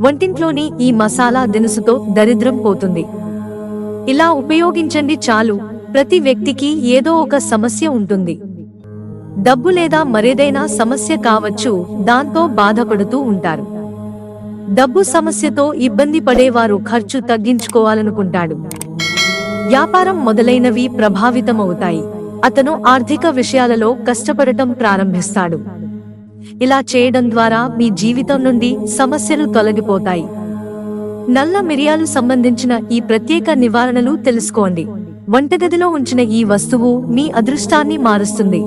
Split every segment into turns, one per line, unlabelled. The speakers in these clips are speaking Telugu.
వంటింట్లోని ఈ మసాలా దినుసుతో దరిద్రం పోతుంది. ఇలా ఉపయోగించండి చాలు ప్రతి వ్యక్తికి ఏదో ఒక సమస్య ఉంటుంది. డబ్బు లేదా మరేదైనా సమస్య కావచ్చు దాంతో బాధపడుతూ ఉంటారు. డబ్బు సమస్యతో ఇబ్బంది పడేవారు ఖర్చు తగ్గించుకోవాలనుకుంటాడు. వ్యాపారం మొదలైనవి ప్రభావితమవుతాయి. అతను ఆర్థిక విషయాలలో కష్టపడటం ప్రారంభిస్తాడు. ఇలా చేయడం ద్వారా మీ జీవితం నుండి సమస్యలు తొలగిపోతాయి. నల్ల మిరియాలు సంబంధించిన ఈ ప్రత్యేక నివారణలు తెలుసుకోండి. వంటగదిలో ఉంచిన ఈ వస్తువు మీ అదృష్టాన్ని మారుస్తుంది.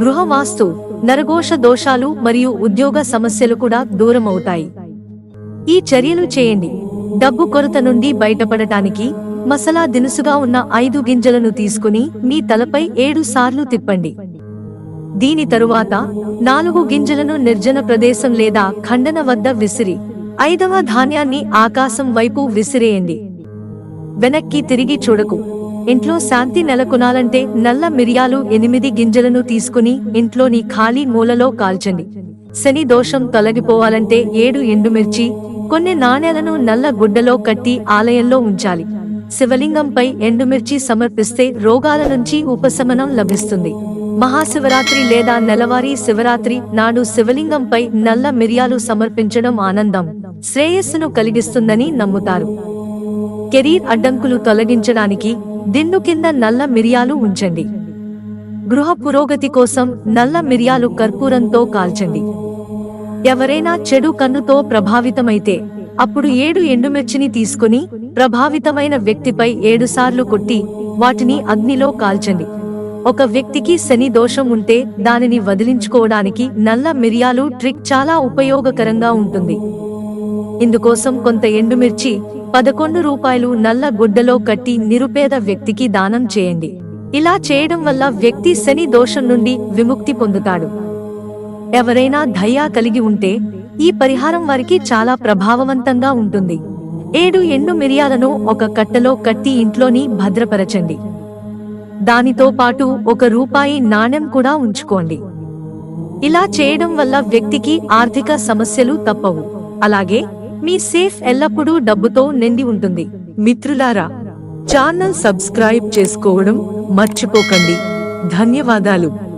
గృహ వాస్తు నరఘోష దోషాలు మరియు ఉద్యోగ సమస్యలు కూడా దూరమవుతాయి. ఈ చర్యలు చేయండి. డబ్బు కొరత నుండి బయటపడటానికి మసాలా దినుసుగా ఉన్న ఐదు గింజలను తీసుకుని మీ తలపై ఏడు సార్లు తిప్పండి. దీని తరువాత నాలుగు గింజలను నిర్జన ప్రదేశం లేదా ఖండన వద్ద విసిరి ఐదవ ధాన్యాన్ని ఆకాశం వైపు విసిరేయండి. వెనక్కి తిరిగి చూడకు. ఇంట్లో శాంతి నెలకొనాలంటే నల్ల మిరియాలు ఎనిమిది గింజలను తీసుకుని ఇంట్లోని ఖాళీ మూలలో కాల్చండి. శని దోషం తొలగిపోవాలంటే ఏడు ఎండుమిర్చి కొన్ని నాణేలను నల్ల గుడ్డలో కట్టి ఆలయంలో ఉంచాలి. శివలింగంపై ఎండుమిర్చి సమర్పిస్తే రోగాల నుంచి ఉపశమనం లభిస్తుంది. మహాశివరాత్రి లేదా నెలవారీ శివరాత్రి నాడు శివలింగంపై నల్ల మిరియాలు సమర్పించడం ఆనందం. శ్రేయస్సును కలిగిస్తుందని నమ్ముతారు. కెరీర్ అడ్డంకులు తొలగించడానికి దిండు కింద నల్ల మిరియాలు ఉంచండి. గృహ పురోగతి కోసం నల్ల మిరియాలు కర్పూరంతో కాల్చండి. ఎవరైనా చెడు కన్నుతో ప్రభావితమైతే అప్పుడు ఏడు ఎండుమిర్చిని తీసుకుని ప్రభావితమైన వ్యక్తిపై ఏడుసార్లు కొట్టి వాటిని అగ్నిలో కాల్చండి. ఒక వ్యక్తికి శని దోషం ఉంటే దానిని వదిలించుకోవడానికి నల్ల మిరియాలు ట్రిక్ చాలా ఉపయోగకరంగా ఉంటుంది. ఇందుకోసం కొంత ఎండుమిర్చి పదకొండు రూపాయలు నల్ల గుడ్డలో కట్టి నిరుపేద వ్యక్తికి దానం చేయండి. ఇలా చేయడం వల్ల వ్యక్తి శని దోషం నుండి విముక్తి పొందుతాడు. ఎవరైనా దయ్యా కలిగి ఉంటే ఈ పరిహారం వారికి చాలా ప్రభావవంతంగా ఉంటుంది. ఏడు ఎండు మిరియాలను ఒక కట్టలో కట్టి ఇంట్లోని భద్రపరచండి. దానితో పాటు ఒక రూపాయి నాణెం కూడా ఉంచుకోండి. ఇలా చేయడం వల్ల వ్యక్తికి ఆర్థిక సమస్యలు తప్పవు. అలాగే మీ సేఫ్ ఎల్లప్పుడూ డబ్బుతో నిండి ఉంటుంది. మిత్రులారా ఛానల్ సబ్స్క్రైబ్ చేసుకోవడం మర్చిపోకండి. ధన్యవాదాలు.